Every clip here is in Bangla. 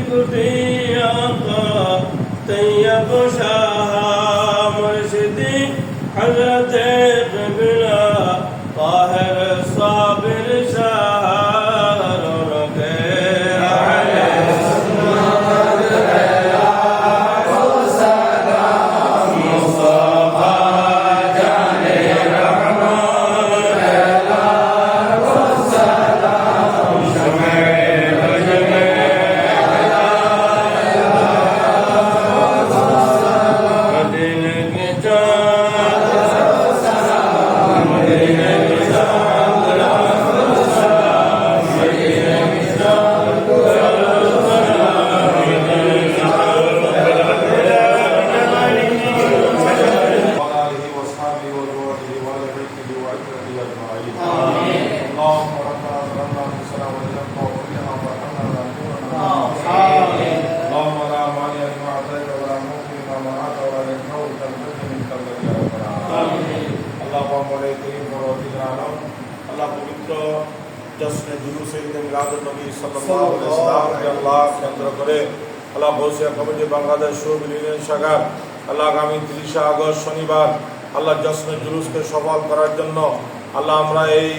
কুটি আকা তৈয়ব শাহ মুর্শিদি হযরত ولا ينفع ذا الجد منك الذي لا ينفع. اللهم عليك برحمتك العالم. আল্লাহ পবিত্র জশ্নে জুলুসে ঈদে মিলাদুন নবী সাল্লাল্লাহু আলাইহি ওয়াসাল্লামকে আল্লাহ কেন্দ্র করে আল্লাহ বসিয়া কমিটি বাংলাদেশ শুভ ইউনিয়ন শাখা আল্লাহ আগামী তিরিশে আগস্ট শনিবার আল্লাহ জশ্নে জুলুসকে সফল করার জন্য আল্লাহ আমরা এই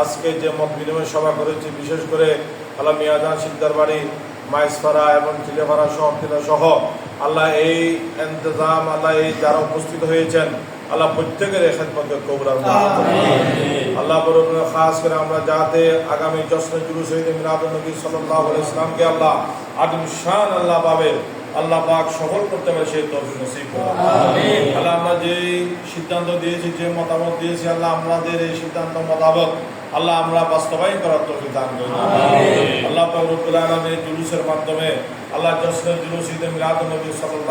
আজকে যে মত বিনিময় সভা করেছি বিশেষ করে আল্লাহ মিয়াজান সিদ্দার বাড়ি মাইসপাড়া এবং চিলেপাড়া সহ টিলা সহ আল্লাহ এই ইন্তজাম আল্লাহ এই যারা উপস্থিত হয়েছেন আল্লাহ প্রত্যেকের এখানে কবরাল আল্লাহ বরং খাস করে আমরা যাতে আগামী জশ্ন জুলুস মিলাদুন নবী সাল্লাহ ইসলামকে আল্লাহ আদিম শান আল্লাহ পাবে আল্লাহ পাক সফল করতে পারে সেই তৌফিক নসিব আল্লাহ আমরা যে সিদ্ধান্ত দিয়েছি যে মতামত দিয়েছি আল্লাহ আমাদের এই সিদ্ধান্ত মোতাবেক আল্লাহ আমরা বাস্তবায়ন করার তৌফিক দান করুন। আল্লাহ পাক রব্বুল জুলুসের মাধ্যমে আল্লাহ জশ্নে জুলুস ঈদ মিলাদুন নবী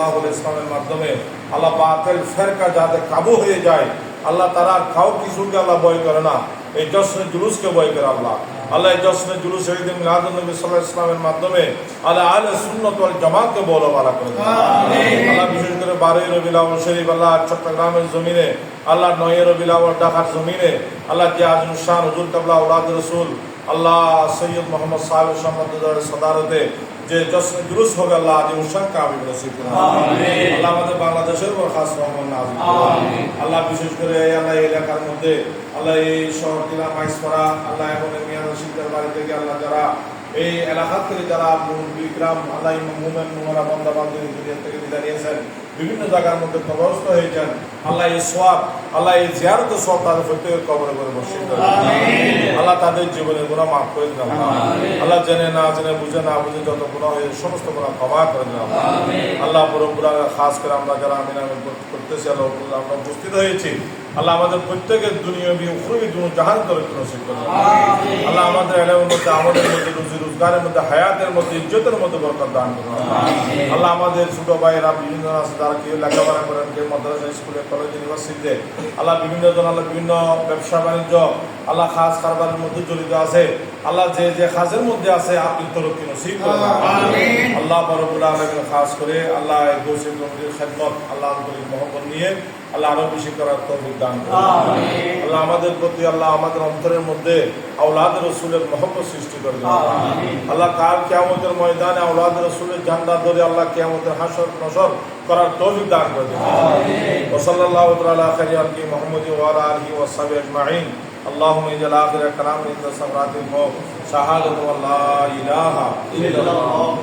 আলাইহি ইসলামের মাধ্যমে আল্লাহ বাতিল ফেরকা যাতে কাবু হয়ে যায় আল্লাহ তারা খাও কিছুকে আল্লাহ ভয় করে না। এই জশ্নে জুলুসকে ভয় করে আল্লাহ। আল্লাহ এই জশ্নে জুলুস ঈদ মিলাদুন নবী সাল্লাল্লাহু আলাইহি ইসলামের মাধ্যমে আল্লাহ আলে সুন্নত জামাতকে বলো বালা করে। আল্লাহ বিশেষ করে বারোই রবিউল আউয়াল শরীফ আল্লাহ চট্টগ্রামের জমিনে আল্লাহ নয় রবিউল আউয়াল ঢাকার জমিনে আল্লাহ আজম শাহ হুজুর কাবলা উলাদ রসুল আল্লাহ সৈয়দ মোহাম্মদ সাহেব সম্বন্ধে সদারতে যে জশ্ন জুলুস হবে আল্লাহ আজ উৎসাহ নসিব করুন। আল্লাহ আমাদের বাংলাদেশের উপর খাস রহমান। আল্লাহ বিশেষ করে এই আল্লাহ এলাকার মধ্যে আল্লাহ এই শহর কিলা মাইসপাড়া আল্লাহ এখন মিয়ান রশিদের বাড়ি থেকে আল্লাহ যারা এই এলাকা থেকে যারা গ্রাম আল্লাহ মুমেন মুমরা দুনিয়া থেকে বিদায় নিয়েছেন বিভিন্ন জায়গার মধ্যে কবরস্থ হয়েছেন আল্লাহ এই সোয়াব আল্লাহ এই জিয়ারত সোয়াব তাদের প্রত্যেকের কবরে করে বসে আল্লাহ তাদের জীবনের গুণা মাফ করে দিন আল্লাহ। জেনে না জেনে বুঝে না বুঝে যত গুণা হয়ে সমস্ত গুণা ক্ষমা করে দিন আল্লাহ। আল্লাহ পুরোপুরা খাস করে আমরা যারা আমি নামে করতেছি আল্লাহ আমরা উপস্থিত হয়েছি। আল্লাহ আমাদের প্রত্যেকের দুনিয়া বি উখরবি দুনো জাহান করে নসিব করুন। আল্লাহ আমাদের এলাকার মধ্যে আমাদের মধ্যে রুজি রোজগারের মধ্যে হায়াতের মধ্যে ইজ্জতের মধ্যে বরকত দান করুন। আল্লাহ আমাদের ছোট ভাইয়েরা বিভিন্ন আছে তারা কেউ লেখাপড়া করেন কেউ মাদ্রাসা স্কুলে কলেজ ইউনিভার্সিটিতে আল্লাহ বিভিন্ন জন আল্লাহ বিভিন্ন ব্যবসা বাণিজ্য আল্লাহ খাস কারবারের মধ্যে জড়িত আছে। আল্লাহ যে যে খাসের মধ্যে আছে আপনি তরক্কি নসিব আল্লাহ বরবুল আলমের খাস করে আল্লাহ কমিটির খেদমত আল্লাহ আন্তরিক মহব্বত নিয়ে আল্লাহ আরও বেশি করার তৌফিক দান করে আল্লাহ আমাদের প্রতি আল্লাহ আমাদের অন্তরের মধ্যে আউলাদ রসুলের মহব্বত সৃষ্টি করে দিন আল্লাহ কাল কিয়ামতের ময়দানে আউলাদ রসুলের ঝান্ডা ধরে আল্লাহ কিয়ামতের হাসর নসর করার তৌফিক দান করে দিন ওসল্লাল্লাহু তাআলা খাইয়াল কি মুহাম্মদি ওয়া আলা আলিহি ওয়া সাহবিহি আজমাইন اللهم اجعل اخر كلام عند سمرات الموت شهاده والله اله الا الله